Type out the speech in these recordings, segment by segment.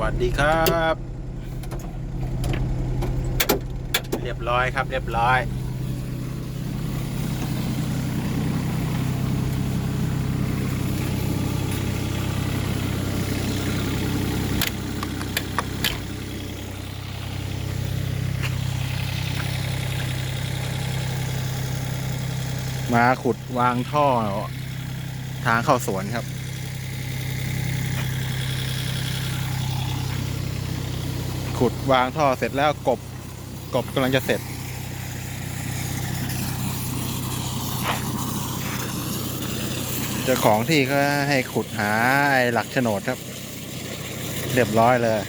วัสดีครับ เรียบร้อยครับ เรียบร้อยมาขุดวางท่อ ทางเข้าสวนครับ ขุดวางท่อเสร็จแล้วกบกบกำลังจะเสร็จ เจ้าของที่ก็ให้ขุดหาไอ้หลักโฉนดครับ เรียบร้อยเลย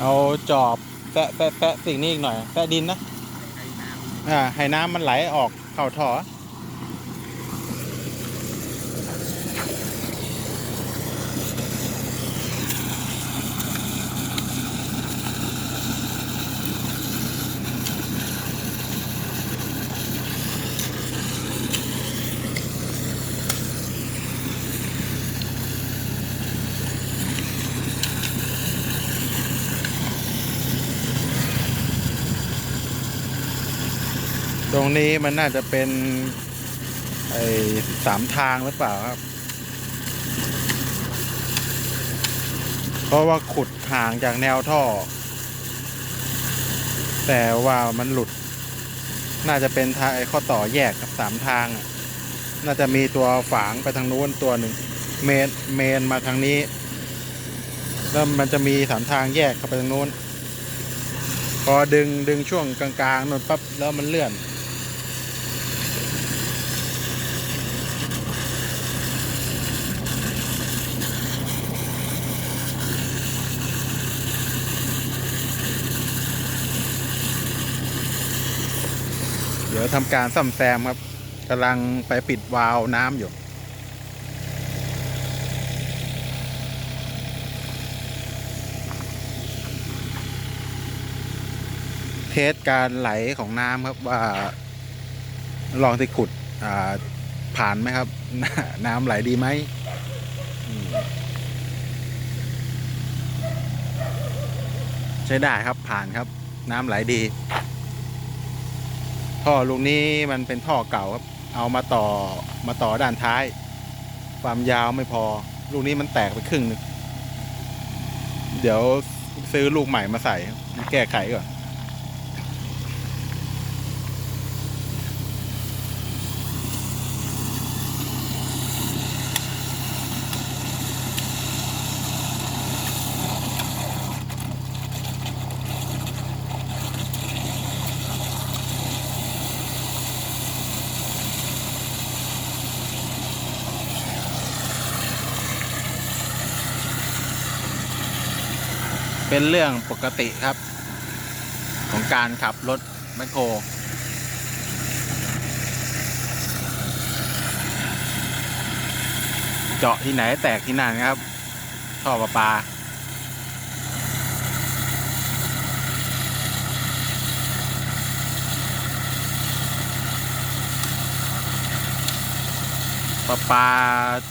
เอาจอบแปะแปะแปะสิ่งนี้อีกหน่อยแปะดินนะอ่าให้น้ำมันไหลออกเข้าท่อ รงนี้มันน่าจะเป็นไอ้สามทางหรือเปล่าครับ เพราะว่าขุดห่างจากแนวท่อ แต่ว่ามันหลุด น่าจะเป็นทางไอ้ข้อต่อแยกครับสามทาง น่าจะมีตัวฝางไปทางนู้นตัวหนึ่งเมนเมนมาทางนี้ แล้วมันจะมีสามทางแยกเข้าไปทางนู้น พอดึงดึงช่วงกลางๆนนปั๊บแล้วมันเลื่อน ดี๋ยวทำการซ่อมแซมครับกำลังไปปิดวาล์วน้ำอยู่เทสการไหลของน้ำครับว่าลองที่ขุดอ่าผ่านไหมครับ น้ำไหลดีไหมอืมใช้ได้ครับผ่านครับ น้ำไหลดี ท่อลูกนี้มันเป็นท่อเก่าครับ เอามาต่อมาต่อด้านท้าย ความยาวไม่พอ ลูกนี้มันแตกไปครึ่งนึงเดี๋ยวซื้อลูกใหม่มาใส่แก้ไขก่อน เป็นเรื่องปกติครับ ของการขับรถแมคโครเจาะที่ไหนแตกที่นั่นครับท่อประปาประปา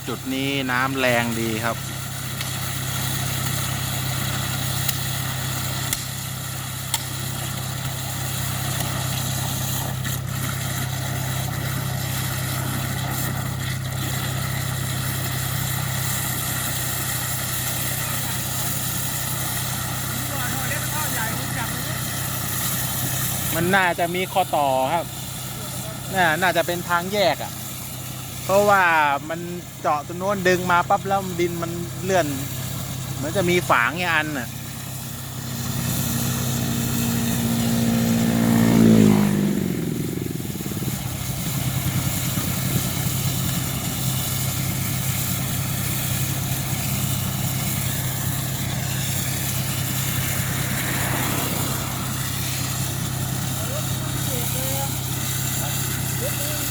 จุดนี้น้ำแรงดีครับ มันน่าจะมีคอต่อครับ น่าน่าจะเป็นทางแยกอะ่ะ เพราะว่ามันเจาะตรงโน้นดึงมาปั๊บแล้วดินมันเลื่อน เหมือนจะมีฝางอย่างอันน่ะ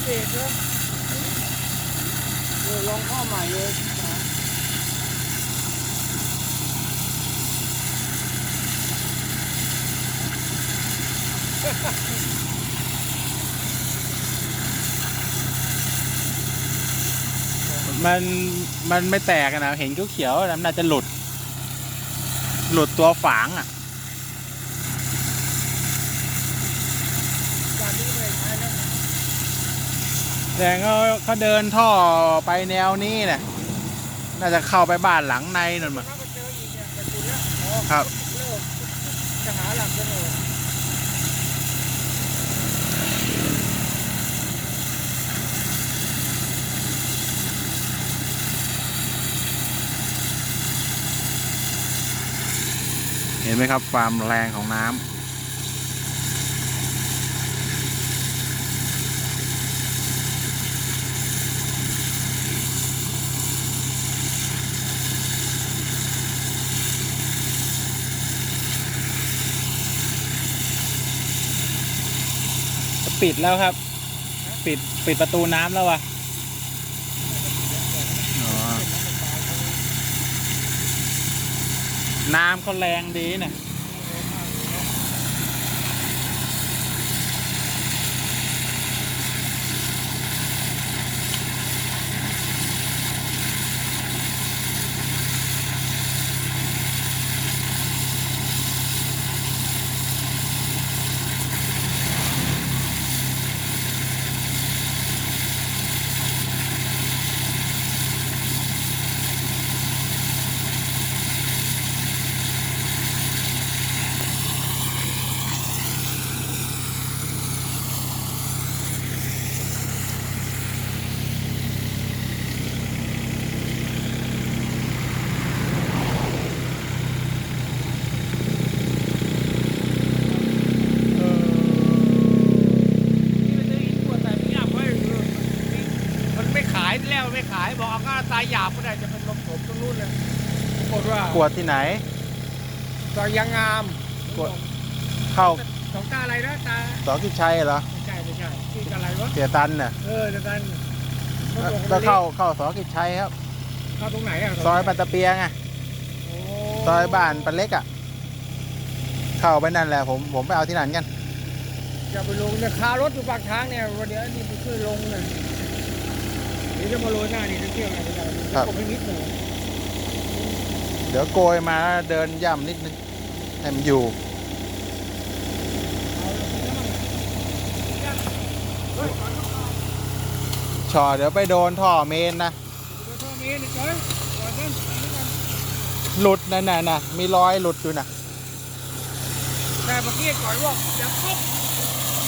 เบรกเลยเดี๋ลองข้อใหม่เลยมันมันไม่แตกนะเห็นเขียวๆนะนาจจะหลุด หลุดตัวฝางอะ แต่เขาเขาเดินท่อไปแนวนี้เนี่ยน่าจะเข้าไปบ้านหลังในนั่นมั้งถ้ามาเจออีกเนี่ยกระสุนแล้วอ๋อครับจะหาหลักถนนเห็นไหมครับความแรงของน้ำ ปิดแล้วครับ ปิดปิดประตูน้ำแล้ววะอ๋อน้ำเขาแรงดีเนี่ย นี่มันซื้ออีกขวดแต่ไม่อยากไว้เออมันไม่ขายแล้วไม่ขายบอกเอาค่าตายหยาบก็ได้จะเป็นลมผมตรงนู้นเลยปรากฏ ว่าขวดที่ไหนตายางงามขวดเข้าสองตาอะไรนะตาสอกิจชัยเหรอไม่ใช่ไม่ใช่ชื่ออะไรวะเสียตันน่ะเออเดียวกันมันบอกก็ว่าเข้าเข้าสอกิจชัยครับ เข้าตรงไหนอะซอยปัตตะเปียไงโอ้ซอยบ้านปันเล็กอะ เข้าไปนั่นแหละผมผมไปเอาที่นั่นกัน จะไปลงเนี่ยคารถอยู่ปากทางเนี่ยวันเดี๋ยวนี่ไปช่วยลงเนี่ยเดี๋ยวจะมาโรยหน้านี่จะเที่ยวไงไม่ได้ครับผมไม่มิดเลย เดี๋ยวโกยมาแล้วเดินย่ำนิดนึงให้มันอยู่เอาลงไปแล้วมั้งเฮ้ยก่อนเข้ามาชอเดี๋ยวไปโดนท่อเมนนะเดี๋ยวพ่อมีนี่ก่อนก่อนนั้นก่อนนั้นหลุดนั่นน่ะนะมีรอยหลุดอยู่นะแต่เมื่อกี้ก่อนว่าอย่าครบ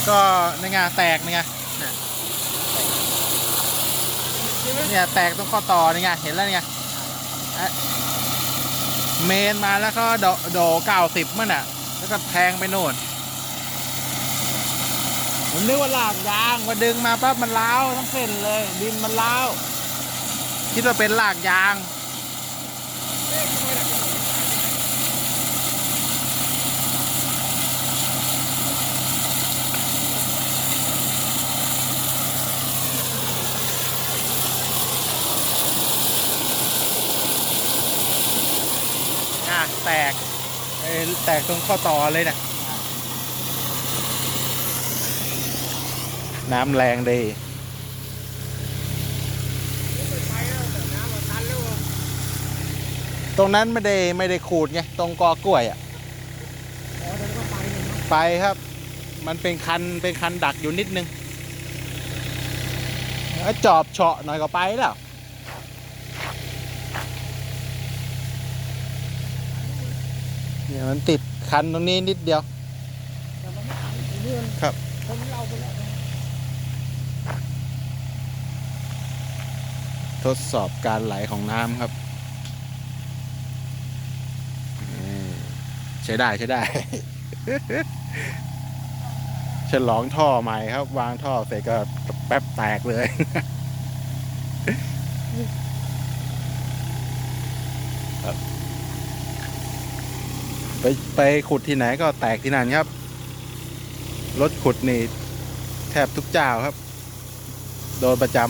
ก็ในไงแตกนี่ไงใช่ไหมเนี่ยแตกตรงข้อต่อนี่ไงเห็นแล้วนี่ไง เมนมาแล้วก็โดโดเก้าสิบมันอะ แล้วก็แทงไปโน่นผมนึกว่าลากยางมาดึงมาปั๊บมันล้าวทั้งเส้นเลย ดินมันล้าว คิดว่าเป็นลากยาง อะแตกเอ้ยแตกตรงข้อต่อเลยนะน้ำแรงดี ตรงนั้นไม่ได้ไม่ได้ขูดไงตรงกอกล้วยอะไปเลยเนาะไปครับ มันเป็นคันเป็นคันดักอยู่นิดนึงแล้วจอบเฉาะหน่อยก็ไปแล้ว เนี่ยมันติดคันตรงนี้นิดเดียว แต่มันไม่ขายถึงเดือนครับ คนเราไปแล้วทดสอบการไหลของน้ำครับนี่ใช้ได้ใช้ได้ ฉลองท่อใหม่ครับ วางท่อเสร็จก็แป๊บแตกเลยครับ ไปไปขุดที่ไหนก็แตกที่นั่นครับ รถขุดนี่แทบทุกเจ้าครับ โดนประจำ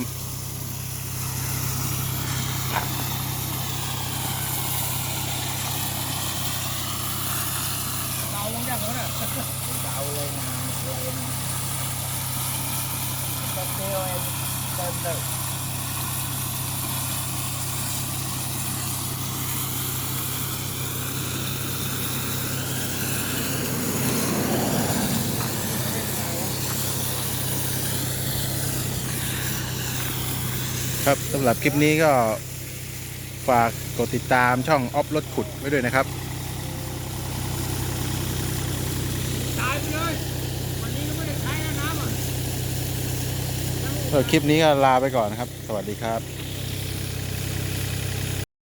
เดาเยนเดานเดินเดิน ครับสำหรับคลิปนี้ก็ฝากกดติดตามช่องออฟรถขุดไว้ด้วยนะครับเอ่อคลิปนี้ก็ลาไปก่อนนะครับ สวัสดีครับ